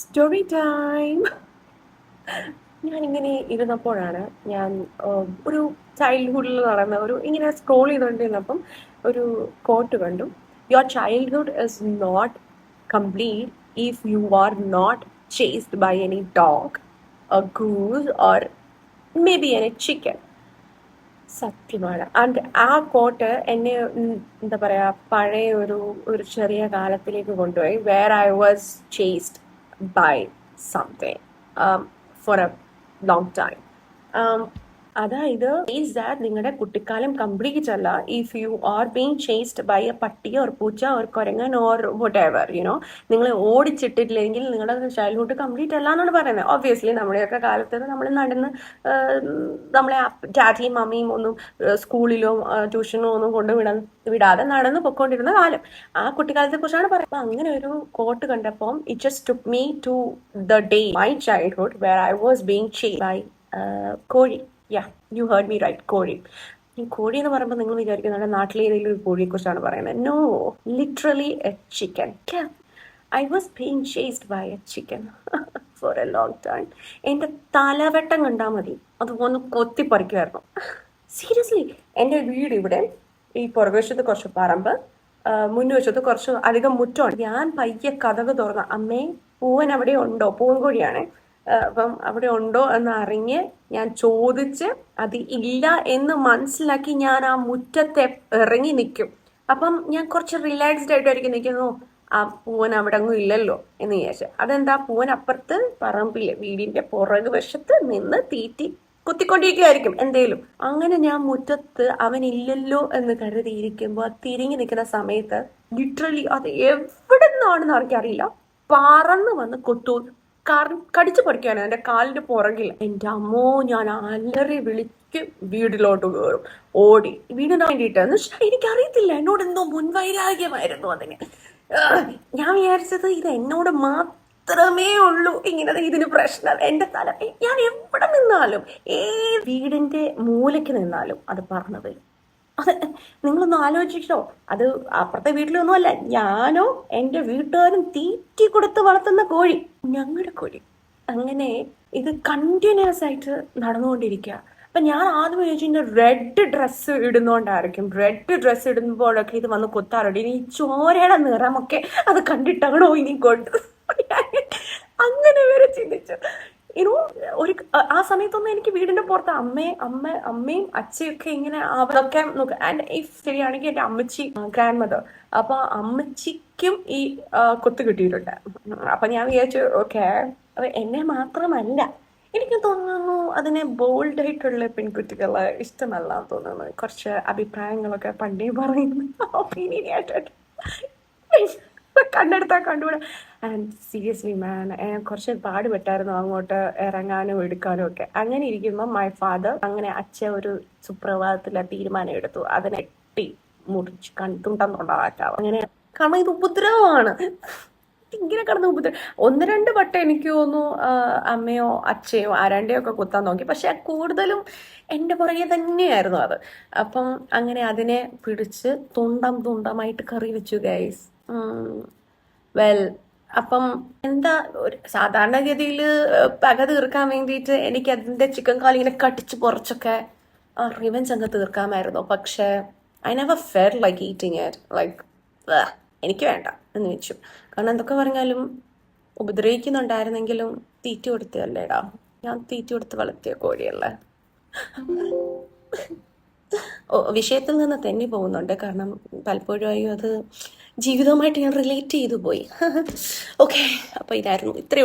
Story time ഞാനിങ്ങനെ ഇരുന്നപ്പോഴാണ് ഞാൻ ഒരു ചൈൽഡ്ഹുഡിൽ നടന്ന ഒരു ഇങ്ങനെ സ്ക്രോൾ ചെയ്തുകൊണ്ടിരുന്നപ്പം ഒരു കോട്ട് കണ്ടു. Your childhood is not complete if you are not chased by any dog a goose or maybe any chicken സത്യമാണ്. ആൻഡ് ആ കോട്ട് എന്നെ എന്താ പറയുക പഴയ ഒരു ഒരു ചെറിയ കാലത്തിലേക്ക് കൊണ്ടുപോയി. Where I was chased buy something um, for a long time. Um, അതായത് ഈസ് ദാറ്റ് നിങ്ങളുടെ കുട്ടിക്കാലം കംപ്ലീറ്റ് അല്ല if you are being chased by a പട്ടി ഓർ പൂച്ച ഓർ കുരങ്ങൻ ഓർ വട്ട് എവർ യുനോ നിങ്ങൾ ഓടിച്ചിട്ടില്ലെങ്കിൽ നിങ്ങളുടെ ചൈൽഡ്ഹുഡ് കംപ്ലീറ്റ് അല്ല എന്നാണ് പറയുന്നത് ഒബ്വിയസ്ലി നമ്മുടെയൊക്കെ കാലത്ത് നമ്മൾ നടന്ന് നമ്മളെ ഡാഡിയും മമ്മിയും ഒന്നും സ്കൂളിലോ ട്യൂഷനോ ഒന്നും കൊണ്ടുവിടാൻ വിടാതെ നടന്ന് പൊക്കോണ്ടിരുന്ന കാലം. ആ കുട്ടിക്കാലത്തെ കുറിച്ചാണ് പറയുന്നത്. അങ്ങനെ ഒരു കോട്ട് കണ്ടപ്പോൾ it just to me to the day my childhood where I was being chased by കോഴി. Yeah you heard me right കോഴി കോഴി എന്ന് പറയുമ്പോൾ നിങ്ങൾ വിചാരിക്കുന്നുണ്ട് നാട്ടിലെ ഏതെങ്കിലും ഒരു കോഴിയെ കുറിച്ചാണ് പറയുന്നത് no literally a chicken I was being chased by a chicken for a long time എന്റെ തലവെട്ടം കണ്ടാൽ മതി. അത് ഒന്ന് കൊത്തിപ്പറിക്കുമായിരുന്നു. സീരിയസ്ലി എന്റെ വീട് ഇവിടെ ഈ പുറകുവശത്ത് കുറച്ച് പറമ്പ് മുൻവശത്ത് കുറച്ച് അധികം മുറ്റമാണ് ഞാൻ പയ്യെ കഥക് തുറന്ന അമ്മേ പൂവൻ അവിടെ ഉണ്ടോ? പൂവൻ കോഴിയാണ്. അപ്പം അവിടെ ഉണ്ടോ എന്ന് അറിഞ്ഞ് ഞാൻ ചോദിച്ച് അത് ഇല്ല എന്ന് മനസ്സിലാക്കി ഞാൻ ആ മുറ്റത്തെ ഇറങ്ങി നിൽക്കും. അപ്പം ഞാൻ കുറച്ച് റിലാക്സ്ഡ് ആയിട്ടായിരിക്കും നിൽക്കുന്നു ആ പൂവൻ അവിടെ അങ്ങും ഇല്ലല്ലോ എന്ന് വിചാരിച്ചു. അതെന്താ? പൂവൻ അപ്പുറത്ത് പറമ്പിൽ വീടിന്റെ പുറകു വശത്ത് നിന്ന് തീറ്റി കുത്തിക്കൊണ്ടിരിക്കുമായിരിക്കും എന്തേലും. അങ്ങനെ ഞാൻ മുറ്റത്ത് അവൻ ഇല്ലല്ലോ എന്ന് കരുതിയിരിക്കുമ്പോൾ തിരിഞ്ഞു നിൽക്കുന്ന സമയത്ത് ലിറ്ററലി അത് എവിടെ നിന്നാണെന്ന് എനിക്കറിയില്ല പറന്ന് വന്ന് കൊത്തു. കർ- കടിച്ചു പറിക്കാണ് എന്റെ കാലിന്റെ പുറകിൽ. എന്റെ അമ്മോ ഞാൻ അലറി വിളിക്ക് വീടിലോട്ട് കയറും ഓടി വീടിന് വേണ്ടിയിട്ടാണ് പക്ഷെ എനിക്കറിയത്തില്ല എന്നോട് എന്തോ മുൻവൈരാഗ്യമായിരുന്നു അതിന്. ഞാൻ വിചാരിച്ചത് ഇത് എന്നോട് മാത്രമേ ഉള്ളൂ. ഇങ്ങനെ ഇതിന് പ്രശ്നം. എന്റെ തല ഞാൻ എവിടെ നിന്നാലും ഏ വീടിന്റെ മൂലയ്ക്ക് നിന്നാലും അത് പറഞ്ഞു വരും. അത് നിങ്ങളൊന്ന് ആലോചിച്ചോ. അത് അപ്പുറത്തെ വീട്ടിലൊന്നുമല്ല. ഞാനോ എന്റെ വീട്ടുകാരും തീറ്റി കൊടുത്ത് വളർത്തുന്ന കോഴി. ഞങ്ങളുടെ കോഴി. അങ്ങനെ ഇത് കണ്ടിന്യൂസ് ആയിട്ട് നടന്നുകൊണ്ടിരിക്കുക അപ്പം ഞാൻ ആദ്യം ചോദിച്ചാൽ റെഡ് ഡ്രസ്സ് ഇടുന്നോണ്ടായിരിക്കും. റെഡ് ഡ്രസ്സ് ഇടുമ്പോഴൊക്കെ ഇത് വന്ന് കൊത്താറുണ്ട്. ഇനി ചോരയുടെ നിറമൊക്കെ അത് കണ്ടിട്ടാണോ ഇനി കൊണ്ട്? അങ്ങനെ വരെ ചിന്തിച്ചു. ഇനോ ഒരു ആ സമയത്തൊന്നും എനിക്ക് വീടിന്റെ പുറത്ത് അമ്മയെ അമ്മ അമ്മയും അച്ഛയൊക്കെ ഇങ്ങനെ അവരൊക്കെ നോക്കുക ആൻഡ് ശരിയാണെങ്കിൽ എന്റെ അമ്മച്ചി ഗ്രാൻഡ് മദർ അപ്പൊ അമ്മച്ചിക്കും ഈ കൊത്തു കിട്ടിയിട്ടുണ്ട്. അപ്പൊ ഞാൻ വിചാരിച്ചു ഓക്കെ എന്നെ മാത്രമല്ല എനിക്ക് തോന്നുന്നു അതിനെ ബോൾഡ് ആയിട്ടുള്ള പെൺകുട്ടികളെ ഇഷ്ടമല്ല തോന്നുന്നു. കുറച്ച് അഭിപ്രായങ്ങളൊക്കെ പണ്ടേ പറയുന്നു. കണ്ടെടുത്താൽ കണ്ടുകൂടാ ആൻഡ് സീരിയസ്ലി മാൻ കുറച്ച് പാടുപെട്ടായിരുന്നു അങ്ങോട്ട് ഇറങ്ങാനും എടുക്കാനും ഒക്കെ. അങ്ങനെ ഇരിക്കുമ്പോൾ മൈ ഫാദർ അങ്ങനെ അച്ഛ ഒരു സുപ്രഭാതത്തിലെ തീരുമാനം എടുത്തു. അതിനെ എട്ടി മുറിച്ച് കണ്ടുണ്ടം അങ്ങനെ കാരണം ഇത് ഉപദ്രവമാണ്. ഇങ്ങനെ കിടന്ന് ഉപദ്രവം ഒന്ന് രണ്ട് വട്ടം എനിക്ക് തോന്നുന്നു അമ്മയോ അച്ഛയോ ആരാണ്ടയോ ഒക്കെ കുത്താൻ നോക്കി. പക്ഷെ കൂടുതലും എന്റെ പുറകെ തന്നെയായിരുന്നു അത്. അപ്പം അങ്ങനെ അതിനെ പിടിച്ച് തുണ്ടം തുണ്ടമായിട്ട് കറി വെച്ചു ഗൈസ് വെൽ അപ്പം എന്താ ഒരു സാധാരണഗതിയിൽ പക തീർക്കാൻ വേണ്ടിയിട്ട് എനിക്ക് അതിന്റെ ചിക്കൻ കാലി ഇങ്ങനെ കടിച്ച് പൊറച്ചൊക്കെ റിവഞ്ച് അങ്ങ് തീർക്കാമായിരുന്നു. പക്ഷേ I never fair like eating it like എനിക്ക് വേണ്ട എന്ന് വെച്ചു. കാരണം എന്തൊക്കെ പറഞ്ഞാലും ഉപദ്രവിക്കുന്നുണ്ടായിരുന്നെങ്കിലും തീറ്റി കൊടുത്തല്ലേടാ ഞാൻ തീറ്റി കൊടുത്ത് വളർത്തിയ കോഴിയല്ലേ? വിഷയത്തിൽ നിന്ന് തെന്നി പോകുന്നുണ്ട് കാരണം പലപ്പോഴും അത് ജീവിതവുമായിട്ട് ഞാൻ റിലേറ്റ് ചെയ്തു പോയി. ഓക്കെ അപ്പോൾ ഇതായിരുന്നു. ഇത്രയും